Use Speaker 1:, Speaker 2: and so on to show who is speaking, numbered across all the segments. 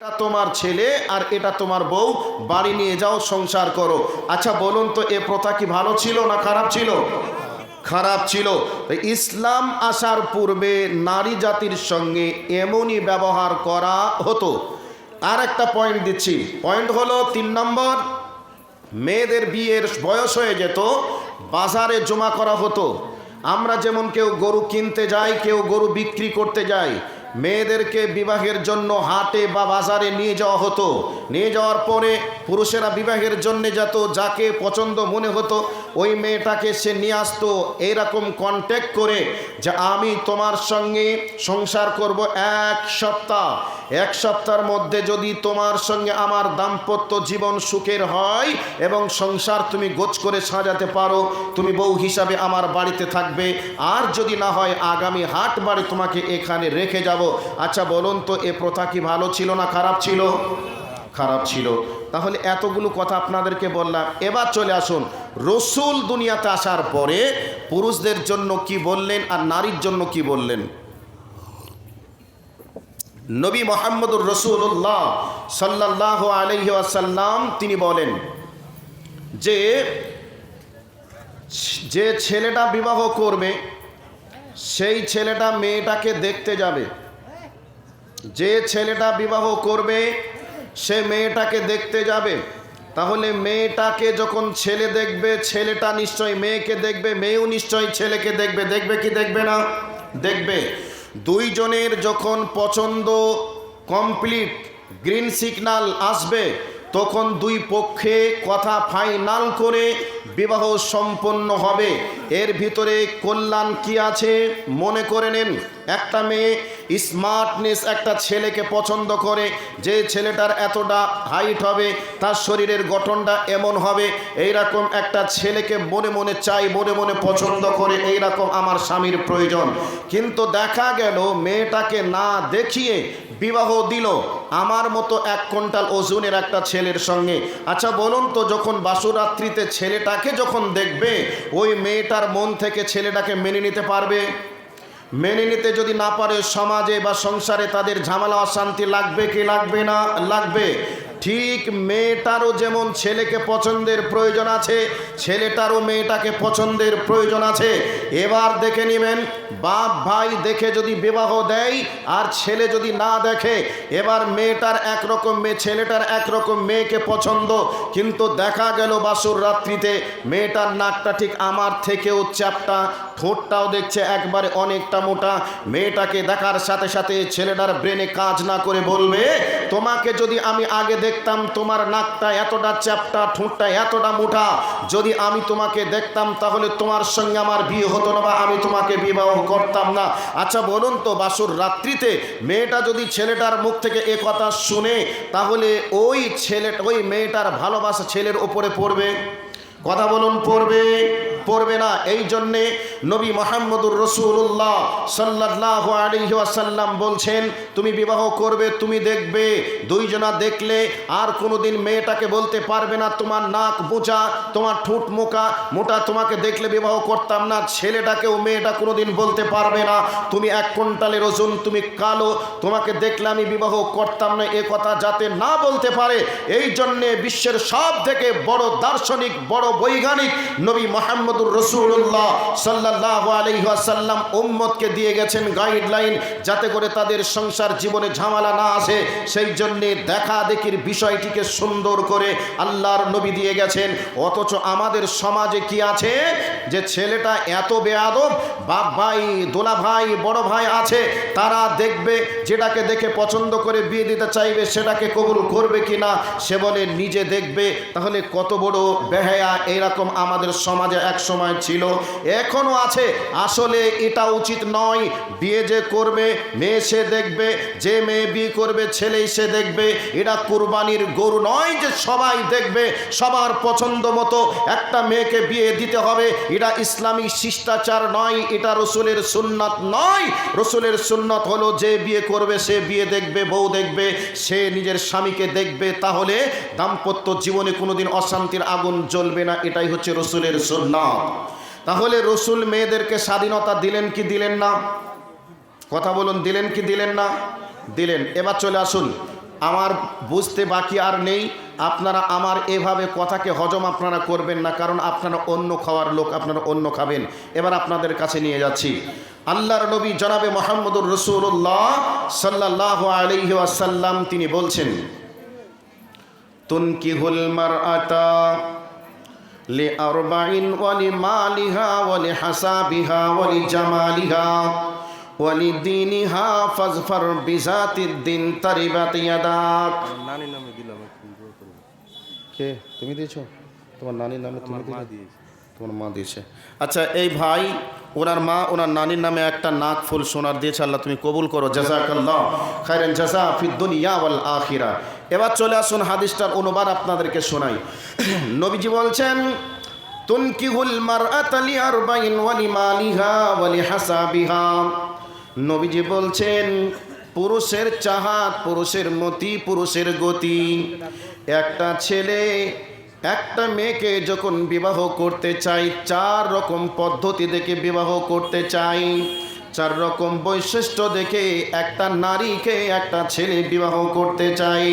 Speaker 1: এটা তোমার ছেলে আর এটা তোমার বউ, বাড়ি নিয়ে যাও, সংসার করো। আচ্ছা বলুন তো, এ প্রথা কি ভালো ছিল না খারাপ ছিল? খারাপ ছিল। ইসলাম আসার পূর্বে নারী জাতির সঙ্গে এমনই ব্যবহার করা হতো। আর একটা পয়েন্ট দিচ্ছি। পয়েন্ট হলো তিন নম্বর, মেয়েদের বিয়ের বয়স হয়ে যেত, বাজারে জমা করা হতো। আমরা যেমন কেউ গরু কিনতে যাই, কেউ গরু বিক্রি করতে যাই মেয়েদেরকে বিবাহের জন্য হাটে বা বাজারে নিয়ে যাওয়া হতো। নিয়ে যাওয়ার পরে পুরুষেরা বিবাহের জন্যে যেত, যাকে পছন্দ মনে হতো ওই মেয়েটাকে সে নিয়ে আসতো এইরকম কন্ট্যাক্ট করে যে আমি তোমার সঙ্গে সংসার করব এক সপ্তাহ। এক সপ্তাহের মধ্যে যদি তোমার সঙ্গে আমার দাম্পত্য জীবন সুখের হয় এবং সংসার তুমি গোছ করে সাজাতে পারো, তুমি বউ হিসাবে আমার বাড়িতে থাকবে। আর যদি না হয়, আগামী হাট বাড়ি তোমাকে এখানে রেখে যাব। আচ্ছা বলুন তো, এ প্রথা কি ভালো ছিল না খারাপ ছিল? খারাপ ছিল। তাহলে এতগুলো কথা আপনাদেরকে বললাম। এবার চলে আসুন। রসুল দুনিয়াতে আসার পরে পুরুষদের জন্য কি বললেন আর নারীর জন্য কি বললেন? নবী মোহাম্মদুর রসুল্লাহ সাল্লাহ আলহি আসাল্লাম তিনি বলেন যে যে ছেলেটা বিবাহ করবে, সেই ছেলেটা মেয়েটাকে দেখতে যাবে। যে ছেলেটা বিবাহ করবে, সে মেয়েটাকে দেখতে যাবে। তাহলে মেয়েটাকে যখন ছেলে দেখবে, ছেলেটা নিশ্চয় মেয়েকে দেখবে, মেয়েও নিশ্চয় ছেলেকে দেখবে। দেখবে কি দেখবে না? দেখবে। দুইজনের যখন পছন্দ কমপ্লিট গ্রিন সিগনাল আসবে তখন দুই পক্ষে কথা ফাইনাল করে বিবাহ সম্পন্ন হবে। এর ভিতরে কল্যাণ কি আছে মনে করে নেন। একটা মেয়ে স্মার্টনেস একটা ছেলেকে পছন্দ করে, যে ছেলেটার এতটা হাইট হবে, তার শরীরের গঠনটা এমন হবে, এইরকম একটা ছেলেকে মনে মনে চাই, মনে মনে পছন্দ করে, এইরকম আমার স্বামীর প্রয়োজন। কিন্তু দেখা গেল মেয়েটাকে না দেখিয়ে বিবাহ দিল। আমার মতো এক কুইন্টাল ওজনের একটা ছেলের সঙ্গে। আচ্ছা বলুন তো, যখন বাসুরাত্রিতে ছেলেটাকে যখন দেখবে, ওই মেয়েটার মন থেকে ছেলেটাকে মেনে নিতে পারবে? মেনে নিতে যদি না পারে, সমাজে বা সংসারে তাদের ঝামেলা, অশান্তি লাগবে কি লাগবে না? লাগবে। ঠিক মেয়েটারও যেমন ছেলেকে পছন্দের প্রয়োজন আছে, ছেলেটারও মেয়েটাকে পছন্দের প্রয়োজন আছে। এবার দেখে নেবেন, বাপ ভাই দেখে যদি বিবাহ দেয় আর ছেলে যদি না দেখে, এবার মেয়েটার একরকম মেয়ে, ছেলেটার একরকম মেয়েকে পছন্দ। কিন্তু দেখা গেল বাসুর রাত্রিতে মেয়েটার নাকটা ঠিক আমার থেকেও চ্যাপটা, ঠোঁটটাও দেখছে একবারে অনেকটা মোটা। মেয়েটাকে দেখার সাথে সাথে ছেলেটার ব্রেনে কাজ না করে বলবে, তোমাকে যদি আমি আগে দেখতাম তোমার নাকটা এতটা চ্যাপটা, ঠোঁটটা এতটা মোটা। যদি আমি তোমাকে দেখতাম, তাহলে তোমার সঙ্গে আমার বিয়ে হতো না বা আমি তোমাকে বিবাহ করতাম না। আচ্ছা বলুন তো, বাসুর রাত্রিতে মেয়েটা যদি ছেলেটার মুখ থেকে এ কথা শুনে, তাহলে ওই ছেলে, ওই মেয়েটার ভালোবাসা ছেলের ওপরে পড়বে? কথা বলুন, পড়বে। পড়বে না। এই জন্যে নবী মোহাম্মদুর রসুল্লাহ সাল্লাহ আলিহাসাল্লাম বলছেন, তুমি বিবাহ করবে, তুমি দেখবে, দুইজনা দেখলে আর কোনোদিন মেয়েটাকে বলতে পারবে না, তোমার নাক বোচা তোমার ঠোঁট মোকা, মোটা, তোমাকে দেখলে বিবাহ করতাম না, ছেলেটাকেও মেয়েটা কোনোদিন বলতে পারবে না। তুমি এক কুইন্টালের ওজন, তুমি কালো, তোমাকে দেখলে আমি বিবাহ করতাম না, এ কথা যাতে না বলতে পারে। এই জন্যে বিশ্বের সব থেকে বড় দার্শনিক, বড় বৈজ্ঞানিক নবী মোহাম্মদুর রসুল্লাহ সাল্লাহ আলহাসাল্লাম উম্মতকে দিয়ে গেছেন গাইডলাইন যাতে করে তাদের সংসার জীবনে ঝামেলা না আসে। সেই জন্যে দেখা দেখির বিষয়টিকে সুন্দর করে আল্লাহর নবী দিয়ে গেছেন। অথচ আমাদের সমাজে কি আছে? যে ছেলেটা এত বেয়াদব বাপ ভাই দোলা ভাই বড় ভাই আছে, তারা দেখবে যেটাকে দেখে পছন্দ করে বিয়ে দিতে চাইবে, সেটাকে কবুল করবে কি না সে বলে নিজে দেখবে, তাহলে কত বড় বেহায়া। এরকম আমাদের সমাজে এক সময় ছিল এখনও আছে। আসলে এটা উচিত নয়, বিয়ে যে করবে, মেয়ে সে দেখবে, যে মেয়ে বিয়ে করবে, ছেলেই সে দেখবে। এটা কুরবানির গরু নয় যে সবাই দেখবে, সবার পছন্দ মতো একটা মেয়েকে বিয়ে দিতে হবে। এটা ইসলামী শিষ্টাচার নয়, এটা রসুলের সুন্নত নয়। রসুলের সুন্নত হলো যে বিয়ে করবে, সে বিয়ে দেখবে, বউ দেখবে, সে নিজের স্বামীকে দেখবে। তাহলে দাম্পত্য জীবনে কোনোদিন অশান্তির আগুন জ্বলবে না, এটাই হচ্ছে রসুলের সুন্নত। তাহলে রসুল মেয়েদেরকে স্বাধীনতা দিলেন কি দিলেন না? কথা বলুন, দিলেন কি দিলেন না? দিলেন। এবার চলে আসুন। আমার বুঝতে বাকি আর নেই। আপনারা আমার এভাবে কথাকে হজম আপনারা করবেন না, কারণ আপনারা অন্য খাওয়ার লোক, আপনারা অন্য খাবেন। এবার আপনাদের কাছে নিয়ে যাচ্ছি। আল্লাহর নবী জনাবে মোহাম্মদুর রসুল্লাহ সাল্লাহ আলহি আসাল্লাম তিনি বলছেন, তুনকিহুল মারআতা لأربع ولمالها ولحسابها ولجمالها ولدينها فاظفر بذات الدين تربت يداك
Speaker 2: নানির নামে দিলাম একটু দোয়া করবো
Speaker 1: কে তুমি দিয়েছো তোমার নানির নামে তুমি
Speaker 2: আমার মা
Speaker 1: দিয়েছো?
Speaker 2: দিয়েছে
Speaker 1: তোমার মা দিয়েছে আচ্ছা এই ভাই ওনার মা, ওনার নানির নামে একটা নাক ফুল সোনার দিয়েছে, আল্লাহ তুমি কবুল করো। জাজাকাল্লাহ। খায়রান জাজা ফিদ দুনিয়া ওয়াল আখিরা। এবার চলে আসুন হাদিসটার অনুবাদ আপনাদেরকে শোনাই। নবীজি বলছেন, তুনকিহুল মারআতা লিআরবাইন ওয়া লিমালিহা ওয়া লিহাসাবিহা। নবীজি বলছেন, পুরুষের চাহাত, পুরুষের মতি, পুরুষের গতি। একটা ছেলে একটা মেয়েকে যখন বিবাহ করতে চাই, চার রকম পদ্ধতি দেখে বিবাহ করতে চাই। চার রকম বৈশিষ্ট্য দেখে একটা নারীকে একটা ছেলে বিবাহ করতে চাই।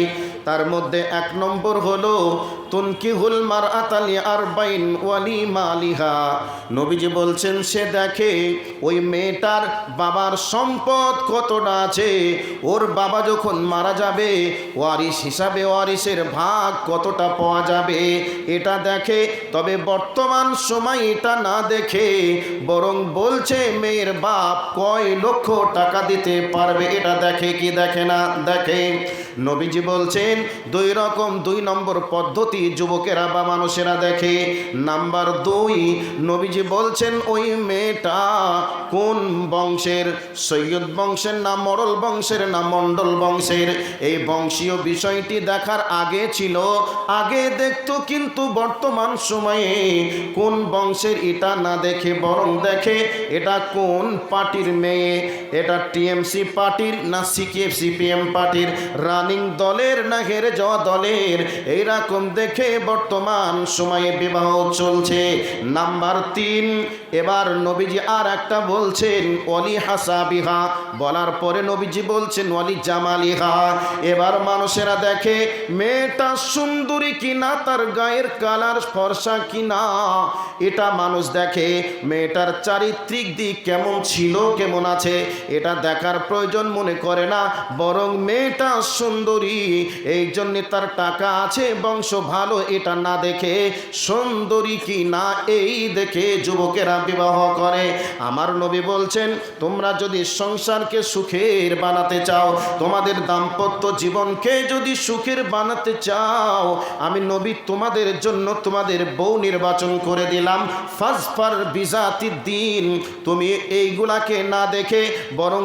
Speaker 1: তার মধ্যে এক নম্বর হলো তুনকিহুল মার আতালি আর বাইন ওয়ালি মালিহা। নবীজি বলছেন, সে দেখে ওই মেয়েটার বাবার সম্পদ কতটা আছে? ওর বাবা যখন মারা যাবে ওয়ারিস হিসাবে ওয়ারিসের ভাগ কতটা পাওয়া যাবে? এটা দেখে, তবে বর্তমান সময় এটা না দেখে বরং বলছে, মেয়ের বাপ কয় লক্ষ টাকা দিতে পারবে? এটা দেখে কি দেখে না দেখে? নবীজি বলছেন, দুই রকম, দুই নম্বর পদ্ধতি যুবকেরা বা মানুষেরা দেখে। নাম্বার দুই, নবীজি বলছেন, ওই মেয়েটা কোন বংশের? সৈয়দ বংশের না মরল বংশের না মণ্ডল বংশের? এই বংশীয় বিষয়টি দেখার আগে ছিল, আগে দেখতো, কিন্তু বর্তমান সময়ে কোন বংশের এটা না দেখে, বরং দেখে এটা কোন পার্টির মেয়ে? এটা টিএমসি পার্টির না সিকেএফ সিপিএম পার্টির? রানিং দলের না হেরে যাওয়া দলের এইরকম দেখে বর্তমান সময়ে বিবাহ চলছে। নাম্বার তিন এবার নবীজি আর একটা বলছেন অলি হাসাবিহা। বলার পরে নবীজি বলছেন অলি জামালিহা। এবার মানুষেরা দেখে, মেয়েটা সুন্দরী কিনা, তার গায়ের কালার ফর্সা কিনা? এটা মানুষ দেখে, মেয়েটার চারিত্রিক দিক কেমন ছিল, কেমন আছে? এটা দেখার প্রয়োজন মনে করে না, বরং মেয়েটা সুন্দরী, এই জন্যে তার টাকা আছে, বংশ ভালো, এটা না দেখে, সুন্দরী কি না এই দেখে যুবকেরা বিবাহ করে। আমার নবী বলছেন, তোমরা যদি সংসারকে সুখের বানাতে চাও, তোমাদের দাম্পত্য জীবনকে যদি সুখের বানাতে চাও, আমি নবী তোমাদের জন্য তোমাদের বউ নির্বাচন করে দিলাম। ফাজফার বিজাতি দিন তুমি এইগুলাকে না দেখে বরং